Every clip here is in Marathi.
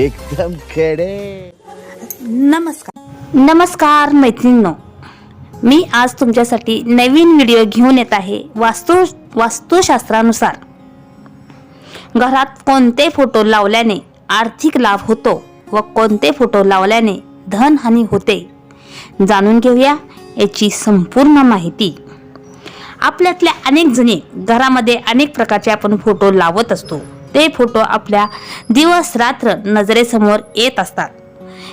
एकदम खेडे. नमस्कार. नमस्कार मैत्रिणींनो. मी आज तुमच्यासाठी नवीन व्हिडिओ घेऊन येत आहे वास्तू वास्तुशास्त्रानुसार. घरात कोणते फोटो लावल्याने आर्थिक लाभ होतो व कोणते फोटो लावल्याने धनहानी होते जाणून घेऊया याची संपूर्ण माहिती. आपल्यातल्या अनेक जणी घरामध्ये अनेक प्रकारचे आपण फोटो लावत असतो. ते फोटो आपल्या दिवस रात्र नजरेसमोर येत असतात.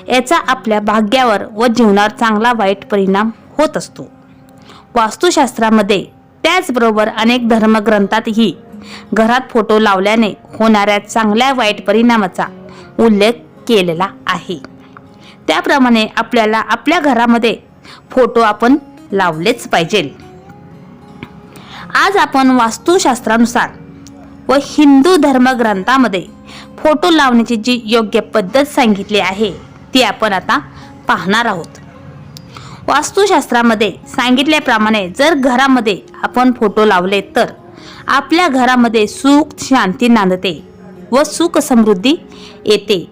याचा आपल्या भाग्यावर व जीवनावर चांगला वाईट परिणाम होत असतो. वास्तुशास्त्रामध्ये त्याचबरोबर अनेक धर्मग्रंथातही घरात फोटो लावल्याने होणाऱ्या चांगल्या वाईट परिणामाचा उल्लेख केलेला आहे. त्याप्रमाणे आपल्याला आपल्या घरामध्ये फोटो आपण लावलेच पाहिजे. आज आपण वास्तुशास्त्रानुसार व हिंदू धर्मग्रंथामध्ये फोटो लावण्याची जी योग्य पद्धत सांगितली आहे ती आपण आता पाहणार आहोत. वास्तुशास्त्रामध्ये सांगितल्याप्रमाणे जर घरामध्ये आपण फोटो लावले तर आपल्या घरामध्ये सुख शांती नांदते व सुख समृद्धी येते.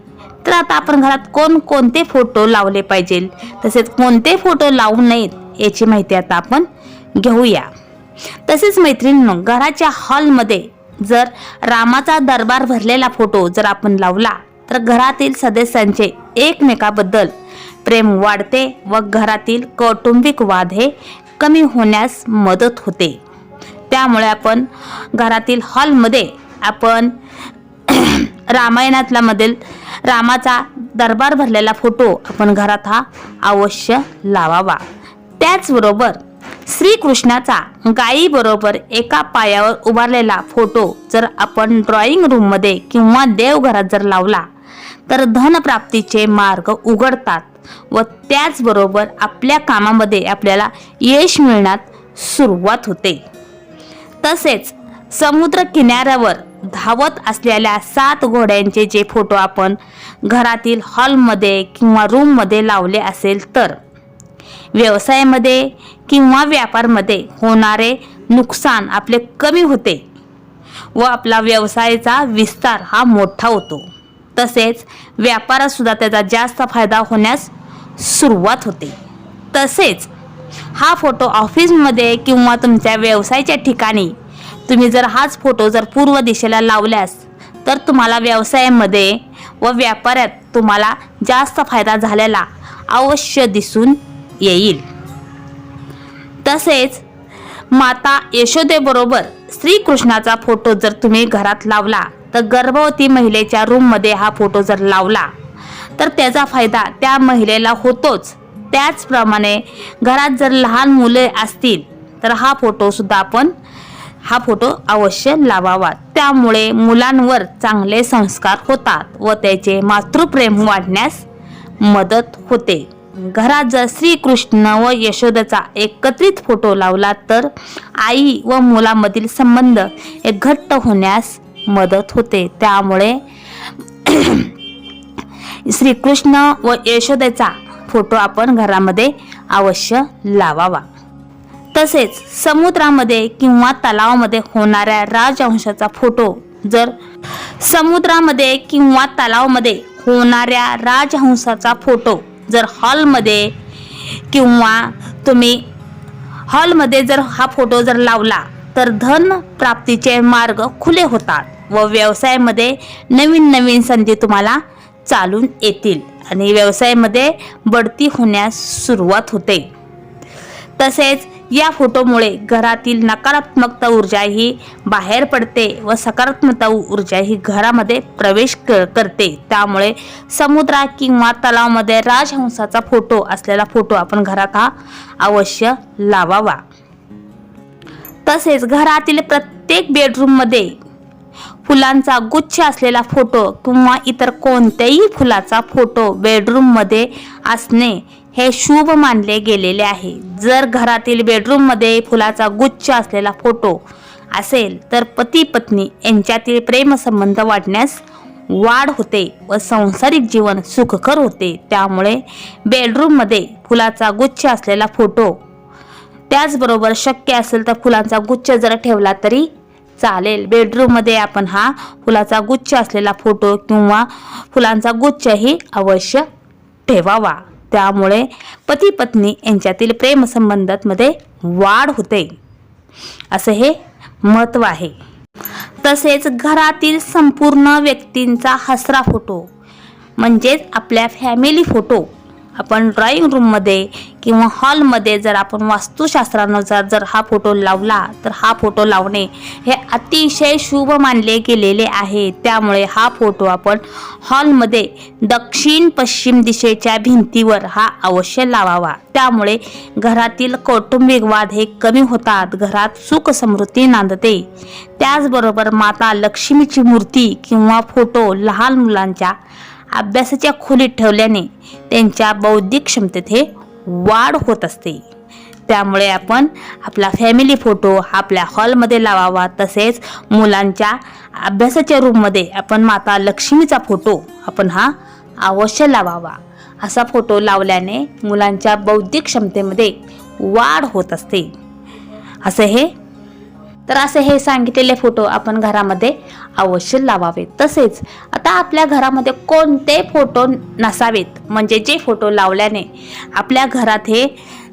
तर आता आपण घरात कोणकोणते फोटो लावले पाहिजे तसेच कोणते फोटो लावू नयेत याची माहिती आता आपण घेऊया. तसेच मैत्रिणींनो घराच्या हॉलमध्ये जर रामाचा दरबार भरलेला फोटो जर आपण लावला तर घरातील सदस्यांचे एकमेकाबद्दल प्रेम वाढते व घरातील कौटुंबिक वाद हे कमी होण्यास मदत होते. त्यामुळे आपण घरातील हॉलमध्ये आपण रामायणातला मधील रामाचा दरबार भरलेला फोटो आपण घरात हा अवश्य लावावा. त्याचबरोबर श्रीकृष्णाचा गायीबरोबर एका पायावर उभारलेला फोटो जर आपण ड्रॉइंग रूममध्ये किंवा देवघरात जर लावला तर धनप्राप्तीचे मार्ग उघडतात व त्याचबरोबर आपल्या कामामध्ये आपल्याला यश मिळण्यात सुरुवात होते. तसेच समुद्र किनाऱ्यावर धावत असलेल्या सात घोड्यांचे जे फोटो आपण घरातील हॉलमध्ये किंवा रूममध्ये लावले असेल तर व्यवसायामध्ये किंवा व्यापारमध्ये होणारे नुकसान आपले कमी होते व आपला व्यवसायाचा विस्तार हा मोठा होतो. तसेच व्यापारातसुद्धा त्याचा जास्त फायदा होण्यास सुरुवात होते. तसेच हा फोटो ऑफिसमध्ये किंवा तुमच्या व्यवसायाच्या ठिकाणी तुम्ही जर हाच फोटो जर पूर्व दिशेला लावल्यास तर तुम्हाला व्यवसायामध्ये व व्यापारात तुम्हाला जास्त फायदा झालेला अवश्य दिसून येईल. तसेच माता यशोदेबरोबर श्रीकृष्णाचा फोटो जर तुम्ही घरात लावला तर गर्भवती महिलेच्या रूममध्ये हा फोटो जर लावला तर त्याचा फायदा त्या महिलेला होतोच. त्याचप्रमाणे घरात जर लहान मुले असतील तर हा फोटोसुद्धा आपण हा फोटो अवश्य लावावा. त्यामुळे मुलांवर चांगले संस्कार होतात व त्याचे मातृप्रेम वाढण्यास मदत होते. घरात जर श्रीकृष्ण व यशोदेचा एकत्रित फोटो लावला तर आई व मुलामधील संबंध हे घट्ट होण्यास मदत होते. त्यामुळे श्रीकृष्ण व यशोदेचा फोटो आपण घरामध्ये अवश्य लावावा. तसेच समुद्रामध्ये किंवा तलावामध्ये होणाऱ्या राजहंशाचा फोटो जर समुद्रामध्ये किंवा तलावामध्ये होणाऱ्या राजहंसाचा फोटो जर हॉलमध्ये किंवा तुम्ही हॉलमध्ये जर हा फोटो जर लावला तर धन प्राप्तीचे मार्ग खुले होतात व व्यवसायामध्ये नवीन नवीन संधी तुम्हाला चालून येतील आणि व्यवसायामध्ये बढती होण्यास सुरुवात होते. तसेच या फोटोमुळे घरातील नकारात्मकता ऊर्जा ही बाहेर पडते व सकारात्मकता ऊर्जा ही घरामध्ये प्रवेश क करते. त्यामुळे समुद्रा किंवा तलावामध्ये राजहंसाचा फोटो असलेला फोटो आपण घरात हा अवश्य लावावा. तसेच घरातील प्रत्येक बेडरूममध्ये फुलांचा गुच्छ असलेला फोटो किंवा इतर कोणत्याही फुलाचा फोटो बेडरूममध्ये असणे हे शुभ मानले गेलेले आहे. जर घरातील बेडरूममध्ये फुलाचा गुच्छ असलेला फोटो असेल तर पती पत्नी यांच्यातील प्रेमसंबंध वाढण्यास वाढ होते व सांसारिक जीवन सुखकर होते. त्यामुळे बेडरूममध्ये फुलाचा गुच्छ असलेला फोटो त्याचबरोबर शक्य असेल तर फुलांचा गुच्छ जर ठेवला तरी चालेल. बेडरूममध्ये आपण हा फुलाचा गुच्छ असलेला फोटो किंवा फुलांचा गुच्छही अवश्य ठेवावा. त्यामुळे पती पत्नी यांच्यातील प्रेमसंबंधांमध्ये वाढ होते. असं हे महत्त्व आहे. तसेच घरातील संपूर्ण व्यक्तींचा हसरा फोटो म्हणजेच आपल्या फॅमिली फोटो आपण ड्रॉइंग रूममध्ये किंवा हॉलमध्ये जर आपण वास्तुशास्त्रानुसार जर हा फोटो लावला तर हा फोटो लावणे हे अतिशय शुभ मानले गेलेले आहे. त्यामुळे हा फोटो आपण हॉलमध्ये दक्षिण पश्चिम दिशेच्या भिंतीवर हा अवश्य लावावा. त्यामुळे घरातील कौटुंबिक वाद हे कमी होतात घरात सुख समृद्धी नांदते. त्याचबरोबर माता लक्ष्मीची मूर्ती किंवा फोटो लहान मुलांच्या अभ्यासाच्या खोलीत ठेवल्याने त्यांच्या बौद्धिक क्षमतेत हे वाढ होत असते. त्यामुळे आपण आपला फॅमिली फोटो आपल्या हॉलमध्ये लावावा. तसेच मुलांच्या अभ्यासाच्या रूममध्ये आपण माता लक्ष्मीचा फोटो आपण हा अवश्य लावावा. असा फोटो लावल्याने मुलांच्या बौद्धिक क्षमतेमध्ये वाढ होत असते. असं हे तर असे हे सांगितलेले फोटो आपण घरामध्ये अवश्य लावावेत तसेच आता आपल्या घरामध्ये कोणते फोटो नसावेत? म्हणजे जे फोटो लावल्याने आपल्या घरात हे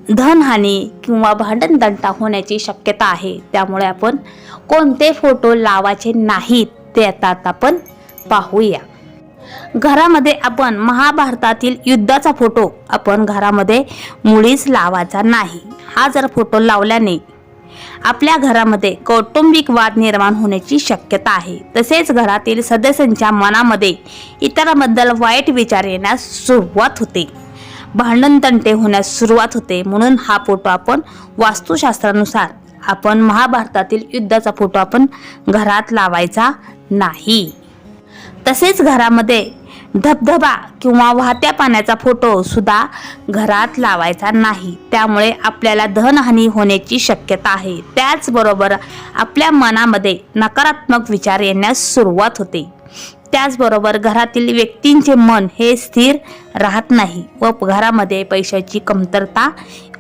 धनहानी किंवा भांडणदंटा होण्याची शक्यता आहे. त्यामुळे आपण कोणते फोटो लावायचे नाहीत ते आता आता आपण पाहूया. घरामध्ये आपण महाभारतातील युद्धाचा फोटो आपण घरामध्ये मुळीच लावायचा नाही. हा जर फोटो लावल्याने आपल्या घरामध्ये कौटुंबिक वाद निर्माण होण्याची शक्यता आहे. तसेच घरातील सदस्यांच्या मनामध्ये इतरांबद्दल वाईट विचार येण्यास सुरुवात होते. भांडण तंटे होण्यास सुरुवात होते. म्हणून हा फोटो आपण वास्तुशास्त्रानुसार आपण महाभारतातील युद्धाचा फोटो आपण घरात लावायचा नाही. तसेच घरामध्ये धबधबा किंवा वाहत्या पाण्याचा फोटो सुद्धा घरात लावायचा नाही. त्यामुळे आपल्याला धनहानी होण्याची शक्यता आहे. त्याचबरोबर आपल्या मनामध्ये नकारात्मक विचार येण्यास सुरुवात होते. त्याचबरोबर घरातील व्यक्तींचे मन हे स्थिर राहत नाही व घरामध्ये पैशाची कमतरता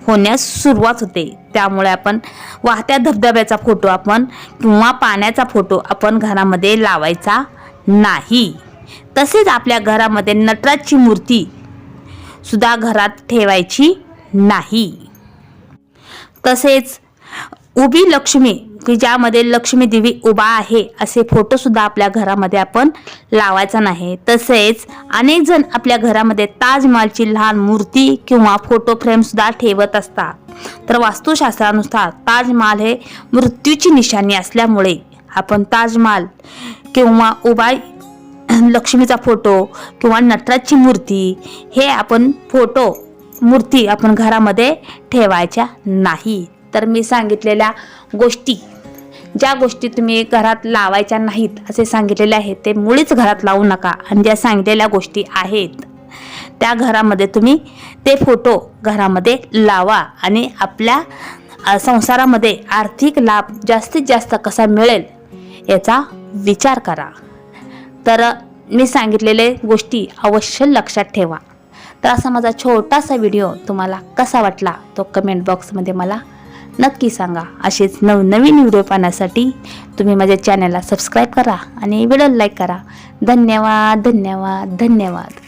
होण्यास सुरुवात होते. त्यामुळे आपण वाहत्या धबधब्याचा फोटो आपण किंवा पाण्याचा फोटो आपण घरामध्ये लावायचा नाही. तसेच आपल्या घरामध्ये नटराजची मूर्ती सुद्धा घरात ठेवायची नाही. तसेच उभी लक्ष्मी की ज्यामध्ये लक्ष्मी देवी उभा आहे असे फोटो सुद्धा आपल्या घरामध्ये आपण लावायचा नाही. तसेच अनेक जण आपल्या घरामध्ये ताजमहालची लहान मूर्ती किंवा फोटो फ्रेम सुद्धा ठेवत असतात. तर वास्तुशास्त्रानुसार ताजमहाल हे मृत्यूची निशाणी असल्यामुळे आपण ताजमहाल किंवा उभा लक्ष्मीचा फोटो किंवा नटराजची मूर्ती हे आपण फोटो मूर्ती आपण घरामध्ये ठेवायच्या नाही. तर मी सांगितलेल्या गोष्टी ज्या गोष्टी तुम्ही घरात लावायच्या नाहीत असे सांगितलेले आहेत ते मुळीच घरात लावू नका. आणि ज्या सांगितलेल्या गोष्टी आहेत त्या घरामध्ये तुम्ही ते फोटो घरामध्ये लावा. आणि आपल्या संसारामध्ये आर्थिक लाभ जास्तीत जास्त कसा मिळेल याचा विचार करा. तर मी सांगितलेले गोष्टी अवश्य लक्षात ठेवा. तर असा माझा छोटासा व्हिडिओ तुम्हाला कसा वाटला तो कमेंट बॉक्समध्ये मला नक्की सांगा. असेच नवनवीन व्हिडिओ पाहण्यासाठी तुम्ही माझ्या चॅनलला सबस्क्राईब करा आणि व्हिडिओ लाईक करा. धन्यवाद धन्यवाद धन्यवाद.